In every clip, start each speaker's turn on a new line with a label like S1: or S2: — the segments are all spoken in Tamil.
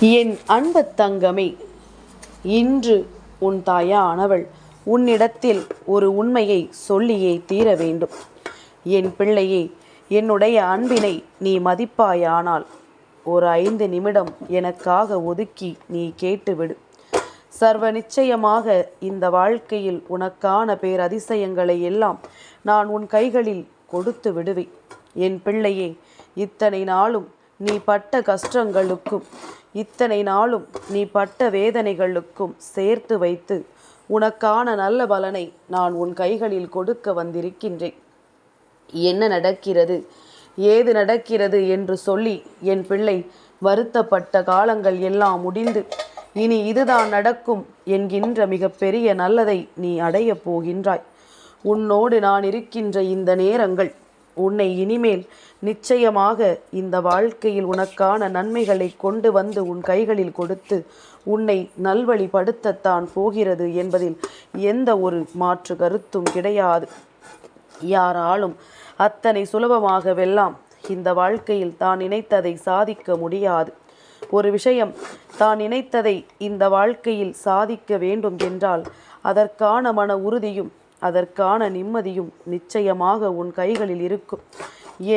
S1: என் அன்பு தங்கமே இன்று உன் தாயானவள் உன்னிடத்தில் ஒரு உண்மையை சொல்லியே தீர வேண்டும். என் பிள்ளையே என்னுடைய அன்பினை நீ மதிப்பாயானால் ஒரு ஐந்து நிமிடம் எனக்காக ஒதுக்கி நீ கேட்டுவிடு. சர்வ நிச்சயமாக இந்த வாழ்க்கையில் உனக்கான பேரதிசயங்களை எல்லாம் நான் உன் கைகளில் கொடுத்து விடுவேன். என் பிள்ளையே இத்தனை நாளும் நீ பட்ட கஷ்டங்களுக்கும் இத்தனை நாளும் நீ பட்ட வேதனைகளுக்கும் சேர்த்து வைத்து உனக்கான நல்ல பலனை நான் உன் கைகளில் கொடுக்க வந்திருக்கின்றேன். என்ன நடக்கிறது? ஏது நடக்கிறது என்று சொல்லி என் பிள்ளை வருத்தப்பட்ட காலங்கள் எல்லாம் முடிந்து இனி இதுதான் நடக்கும் என்கின்ற மிகப்பெரிய நல்லதை நீ அடையப் போகின்றாய். உன்னோடு நான் இருக்கின்ற இந்த நேரங்கள் உன்னை இனிமேல் நிச்சயமாக இந்த வாழ்க்கையில் உனக்கான நன்மைகளை கொண்டு வந்து உன் கைகளில் கொடுத்து உன்னை நல்வழிப்படுத்தத்தான் போகிறது என்பதில் எந்த ஒரு மாற்று கருத்தும் கிடையாது. யாராலும் அத்தனை சுலபமாகவெல்லாம் இந்த வாழ்க்கையில் தான் நினைத்ததை சாதிக்க முடியாது. ஒரு விஷயம் தான் நினைத்ததை இந்த வாழ்க்கையில் சாதிக்க வேண்டும் என்றால் அதற்கான மன உறுதியும் அதற்கான நிம்மதியும் நிச்சயமாக உன் கைகளில் இருக்கும்.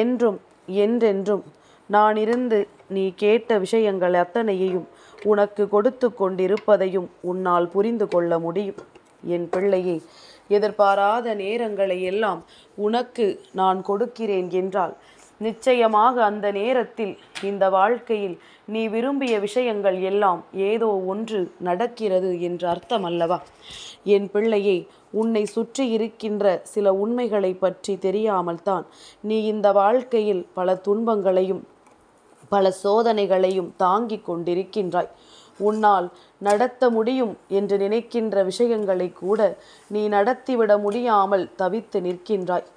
S1: என்றும் என்றென்றும் நான் இருந்து நீ கேட்ட விஷயங்கள் அத்தனையையும் உனக்கு கொடுத்து கொண்டிருப்பதையும் உன்னால் புரிந்து கொள்ள முடியும். என் பிள்ளையே எதிர்பாராத நேரங்களை எல்லாம் உனக்கு நான் கொடுக்கிறேன் என்றால் நிச்சயமாக அந்த நேரத்தில் இந்த வாழ்க்கையில் நீ விரும்பிய விஷயங்கள் எல்லாம் ஏதோ ஒன்று நடக்கிறது என்று அர்த்தம் அல்லவா என் பிள்ளையே உன்னை சுற்றி இருக்கின்ற சில உண்மைகளை பற்றி தெரியாமல் தான் நீ இந்த வாழ்க்கையில் பல துன்பங்களையும் பல சோதனைகளையும் தாங்கிக் கொண்டிருக்கின்றாய். உன்னால் நடத்த முடியும் என்று நினைக்கின்ற விஷயங்களை கூட நீ நடத்திவிட முடியாமல் தவித்து நிற்கின்றாய்.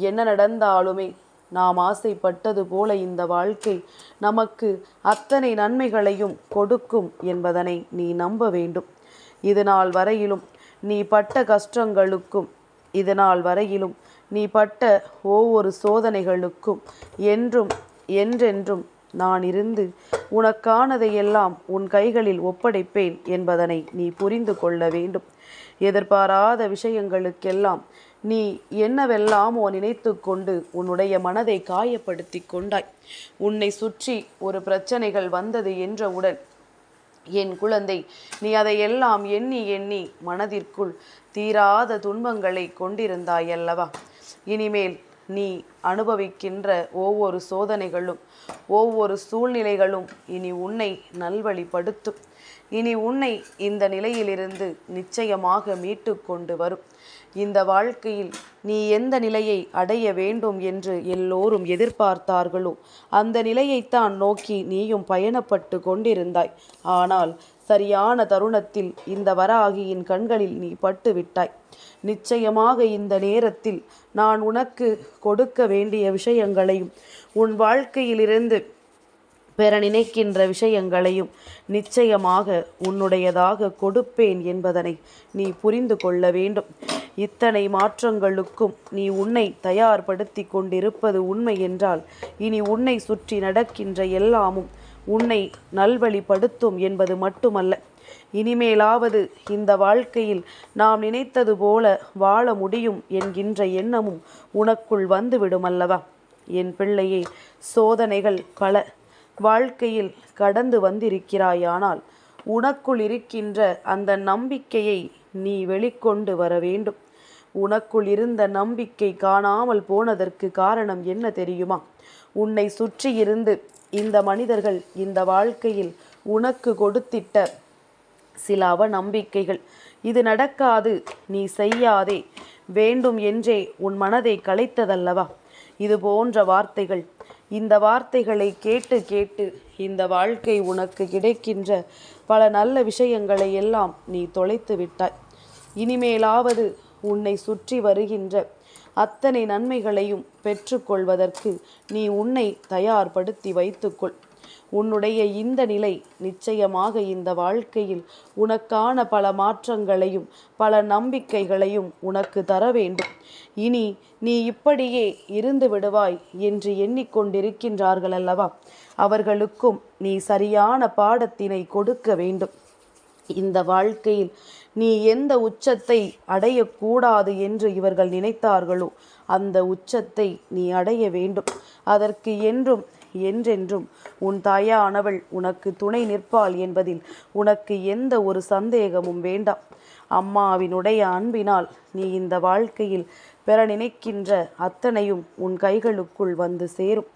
S1: என்ன நடந்தாலுமே நாம் ஆசைப்பட்டது போல இந்த வாழ்க்கை நமக்கு அத்தனை நன்மைகளையும் கொடுக்கும் என்பதனை நீ நம்ப வேண்டும். இது நாள் வரையிலும் நீ பட்ட கஷ்டங்களுக்கும் இது நாள் வரையிலும் நீ பட்ட ஒவ்வொரு சோதனைகளுக்கும் என்றும் என்றென்றும் நான் இருந்து உனக்கானதையெல்லாம் உன் கைகளில் ஒப்படைப்பேன் என்பதனை நீ புரிந்து கொள்ள வேண்டும். எதிர்பாராத விஷயங்களுக்கெல்லாம் நீ என்னவெல்லாமோ நினைத்து கொண்டு உன்னுடைய மனதை காயப்படுத்தி கொண்டாய். உன்னை சுற்றி ஒரு பிரச்சனைகள் வந்தது என்றவுடன் என் குழந்தை நீ அதையெல்லாம் எண்ணி எண்ணி மனதிற்குள் தீராத துன்பங்களை கொண்டிருந்தாய் அல்லவா இனிமேல் நீ அனுபவிக்கின்ற ஒவ்வொரு சோதனைகளும் ஒவ்வொரு சூழ்நிலைகளும் இனி உன்னை நல்வழிப்படுத்தும். இனி உன்னை இந்த நிலையிலிருந்து நிச்சயமாக மீட்டு கொண்டு வரும். இந்த வாழ்க்கையில் நீ எந்த நிலையை அடைய வேண்டும் என்று எல்லோரும் எதிர்பார்த்தார்களோ அந்த நிலையைத்தான் நோக்கி நீயும் பயணப்பட்டு கொண்டிருந்தாய். ஆனால் சரியான தருணத்தில் இந்த வராகியின் கண்களில் நீ பட்டு விட்டாய். நிச்சயமாக இந்த நேரத்தில் நான் உனக்கு கொடுக்க வேண்டிய விஷயங்களையும் உன் வாழ்க்கையிலிருந்து பெற நினைக்கின்ற விஷயங்களையும் நிச்சயமாக உன்னுடையதாக கொடுப்பேன் என்பதனை நீ புரிந்து கொள்ள வேண்டும். இத்தனை மாற்றங்களுக்கும் நீ உன்னை தயார்படுத்தி கொண்டிருப்பது உண்மை என்றால் இனி உன்னை சுற்றி நடக்கின்ற எல்லாமும் உன்னை நல்வழிப்படுத்தும் என்பது மட்டுமல்ல. இனிமேலாவது இந்த வாழ்க்கையில் நாம் நினைத்தது போல வாழ முடியும் என்கின்ற எண்ணமும் உனக்குள் வந்துவிடும் அல்லவா என் பிள்ளையே சோதனைகள் பல. வாழ்க்கையில் கடந்து வந்திருக்கிறாயானால் உனக்குள் இருக்கின்ற அந்த நம்பிக்கையை நீ வெளிக்கொண்டு வர வேண்டும். உனக்குள் இருந்த நம்பிக்கை காணாமல் போனதற்கு காரணம் என்ன தெரியுமா? உன்னை சுற்றி இருந்து இந்த மனிதர்கள் இந்த வாழ்க்கையில் உனக்கு கொடுத்திட்ட சில அவநம்பிக்கைகள். இது நடக்காது நீ செய்யாதே. வேண்டும் என்றே உன் மனதை கலைத்ததல்லவா? இது போன்ற வார்த்தைகள். இந்த வார்த்தைகளை கேட்டு கேட்டு இந்த வாழ்க்கை உனக்கு கிடைக்கின்ற பல நல்ல விஷயங்களை எல்லாம் நீ தொலைத்து விட்டாய். இனிமேலாவது உன்னை சுற்றி வருகின்ற அத்தனை நன்மைகளையும் பெற்றுக்கொள்வதற்கு நீ உன்னை தயார்படுத்தி வைத்துக்கொள். உன்னுடைய இந்த நிலை நிச்சயமாக இந்த வாழ்க்கையில் உனக்கான பல மாற்றங்களையும் பல நம்பிக்கைகளையும் உனக்கு தர வேண்டும். இனி நீ இப்படியே இருந்து விடுவாய் என்று எண்ணிக்கொண்டிருக்கின்றார்கள் அல்லவா அவர்களுக்கும் நீ சரியான பாடத்தினை கொடுக்க வேண்டும். இந்த வாழ்க்கையில் நீ எந்த உச்சத்தை அடையக்கூடாது என்று இவர்கள் நினைத்தார்களோ அந்த உச்சத்தை நீ அடைய வேண்டும். அதற்கு என்றும் என்றென்றும் உன் தாயானவள் உனக்கு துணை நிற்பாள் என்பதில் உனக்கு எந்த ஒரு சந்தேகமும் வேண்டாம். அம்மாவினுடைய அன்பினால் நீ இந்த வாழ்க்கையில் பெற நினைக்கின்ற அத்தனையும் உன் கைகளுக்குள் வந்து சேரும்.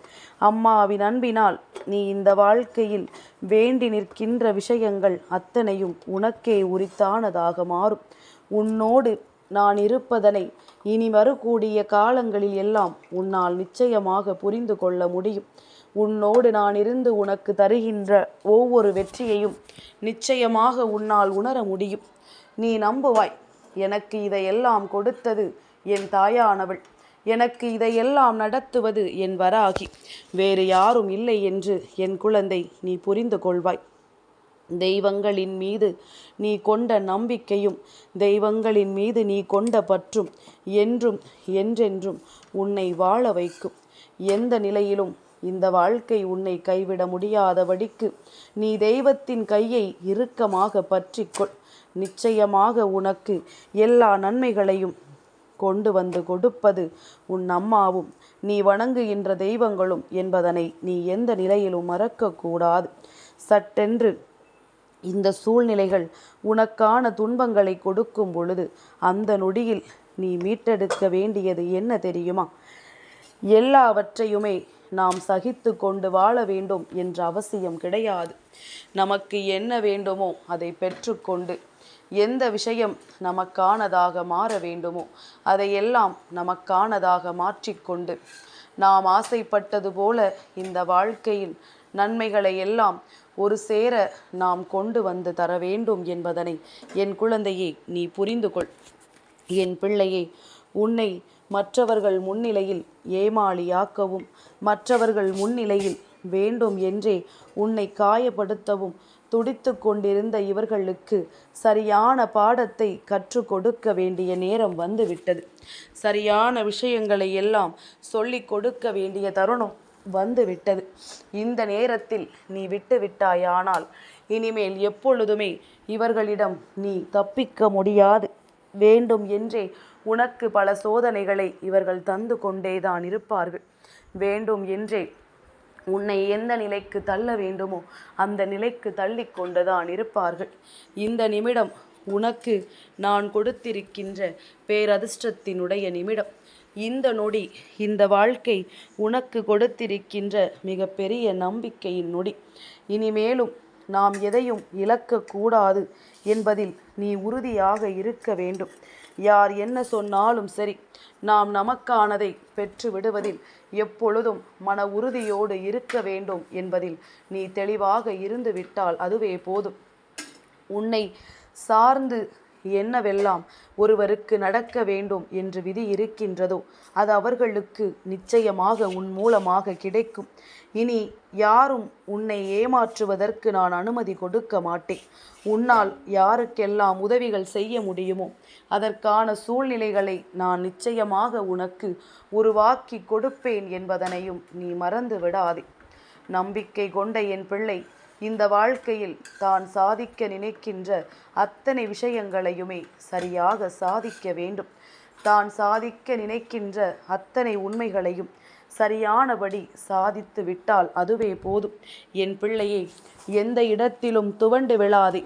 S1: அம்மாவின் அன்பினால் நீ இந்த வாழ்க்கையில் வேண்டி நிற்கின்ற விஷயங்கள் அத்தனையும் உனக்கே உரித்தானதாக மாறும். உன்னோடு நான் இருப்பதனை இனி வரக்கூடிய காலங்களில் எல்லாம் உன்னால் நிச்சயமாக புரிந்து கொள்ள முடியும். உன்னோடு நான் இருந்து உனக்கு தருகின்ற ஒவ்வொரு வெற்றியையும் நிச்சயமாக உன்னால் உணர முடியும். நீ நம்புவாய் எனக்கு இதையெல்லாம் கொடுத்தது என் தாயானவள் எனக்கு இதையெல்லாம் நடத்துவது என் வராகி. வேறு யாரும் இல்லை என்று என் குழந்தை நீ புரிந்து கொள்வாய். தெய்வங்களின் மீது நீ கொண்ட நம்பிக்கையும் தெய்வங்களின் மீது நீ கொண்ட பற்றும் என்றும் என்றென்றும் உன்னை வாழ வைக்கும். எந்த நிலையிலும் இந்த வாழ்க்கை உன்னை கைவிட முடியாதபடிக்கு நீ தெய்வத்தின் கையை இறுக்கமாக பற்றிக்கொள். நிச்சயமாக உனக்கு எல்லா நன்மைகளையும் கொண்டு வந்து கொடுப்பது உன் அம்மாவும். நீ வணங்குகின்ற தெய்வங்களும் என்பதனை நீ எந்த நிலையிலும் மறக்கக்கூடாது. சட்டென்று இந்த சூழ்நிலைகள் உனக்கான துன்பங்களை கொடுக்கும் பொழுது அந்த நொடியில் நீ மீட்டெடுக்க வேண்டியது என்ன தெரியுமா? எல்லாவற்றையுமே நாம் சகித்து கொண்டு வாழ வேண்டும் என்ற அவசியம் கிடையாது. நமக்கு என்ன வேண்டுமோ அதை பெற்றுக்கொண்டு எந்த விஷயம் நமக்கானதாக மாற வேண்டுமோ அதையெல்லாம் நமக்கானதாக மாற்றிக்கொண்டு நாம் ஆசைப்பட்டது போல இந்த வாழ்க்கையின் நன்மைகளை எல்லாம் ஒரு சேர நாம் கொண்டு வந்து தர வேண்டும் என்பதனை என் குழந்தையே நீ புரிந்து கொள். என் பிள்ளையே உன்னை மற்றவர்கள் முன்னிலையில் ஏமாளியாக்கவும் மற்றவர்கள் முன்னிலையில் வேண்டும் என்றே உன்னை காயப்படுத்தவும் துடித்து கொண்டிருந்த இவர்களுக்கு சரியான பாடத்தை கற்றுக் கொடுக்க வேண்டிய நேரம் வந்துவிட்டது. சரியான விஷயங்களை எல்லாம் சொல்லிக் கொடுக்க வேண்டிய தருணம் வந்துவிட்டது. இந்த நேரத்தில் நீ விட்டு விட்டாயானால் இனிமேல் எப்பொழுதுமே இவர்களிடம் நீ தப்பிக்க முடியாது. வேண்டும் என்றே உனக்கு பல சோதனைகளை இவர்கள் தந்து கொண்டேதான் இருப்பார்கள். வேண்டும் என்றே உன்னை எந்த நிலைக்கு தள்ள வேண்டுமோ அந்த நிலைக்கு தள்ளி கொண்டுதான் இருப்பார்கள். இந்த நிமிடம் உனக்கு நான் கொடுத்திருக்கின்ற பேரதிர்ஷ்டத்தினுடைய நிமிடம். இந்த நொடி இந்த வாழ்க்கை உனக்கு கொடுத்திருக்கின்ற மிகப்பெரிய நம்பிக்கையின் நொடி. இனிமேலும் நாம் எதையும் இழக்கக்கூடாது என்பதில் நீ உறுதியாக இருக்க வேண்டும். யார் என்ன சொன்னாலும் சரி நாம் நமக்கானதை பெற்று விடுவதில் எப்பொழுதும் மன உறுதியோடு இருக்க வேண்டும் என்பதில் நீ தெளிவாக இருந்து விட்டால் அதுவே போதும். உன்னை சார்ந்து என்னவெல்லாம் ஒருவருக்கு நடக்க வேண்டும் என்று விதி இருக்கின்றதோ அது அவர்களுக்கு நிச்சயமாக உன் மூலமாக கிடைக்கும். இனி யாரும் உன்னை ஏமாற்றுவதற்கு நான் அனுமதி கொடுக்க மாட்டேன். உன்னால் யாருக்கெல்லாம் உதவிகள் செய்ய முடியுமோ அதற்கான சூழ்நிலைகளை நான் நிச்சயமாக உனக்கு உருவாக்கி கொடுப்பேன் என்பதனையும் நீ மறந்து விடாதே. நம்பிக்கை கொண்ட என் பிள்ளை இந்த வாழ்க்கையில் தான் சாதிக்க நினைக்கின்ற அத்தனை விஷயங்களையுமே சரியாக சாதிக்க வேண்டும். தான் சாதிக்க நினைக்கின்ற அத்தனை உண்மைகளையும் சரியானபடி சாதித்து விட்டால் அதுவே போதும். என் பிள்ளையை எந்த இடத்திலும் துவண்டு விழாதே.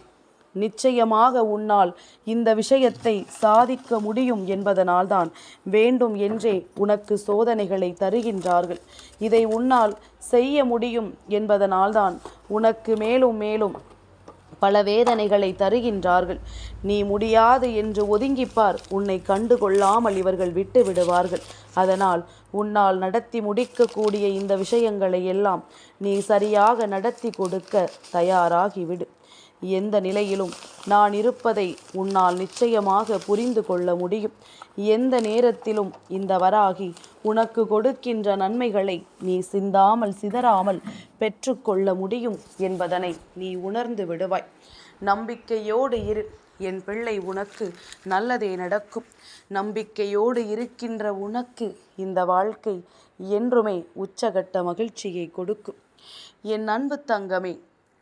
S1: நிச்சயமாக உன்னால் இந்த விஷயத்தை சாதிக்க முடியும் என்பதனால்தான் வேண்டும் என்றே உனக்கு சோதனைகளை தருகின்றார்கள். இதை உன்னால் செய்ய முடியும் என்பதனால்தான் உனக்கு மேலும் மேலும் பல வேதனைகளை தருகின்றார்கள். நீ முடியாது என்று ஒதுங்கிப்பார். உன்னை கண்டு கொள்ளாமல் இவர்கள் விட்டு விடுவார்கள். அதனால் உன்னால் நடத்தி முடிக்கக்கூடிய இந்த விஷயங்களை எல்லாம் நீ சரியாக நடத்தி கொடுக்க தயாராகிவிடு. எந்த நிலையிலும் நான் இருப்பதை உன்னால் நிச்சயமாக புரிந்து கொள்ள முடியும். எந்த நேரத்திலும் இந்த வராகி உனக்கு கொடுக்கின்ற நன்மைகளை நீ சிந்தாமல் சிதறாமல் பெற்றுக்கொள்ள முடியும் என்பதனை நீ உணர்ந்து விடுவாய். நம்பிக்கையோடு இரு. என் பிள்ளை உனக்கு நல்லதே நடக்கும். நம்பிக்கையோடு இருக்கின்ற உனக்கு இந்த வாழ்க்கை என்றுமே உச்சகட்ட மகிழ்ச்சியை கொடுக்கும். என் அன்பு தங்கமே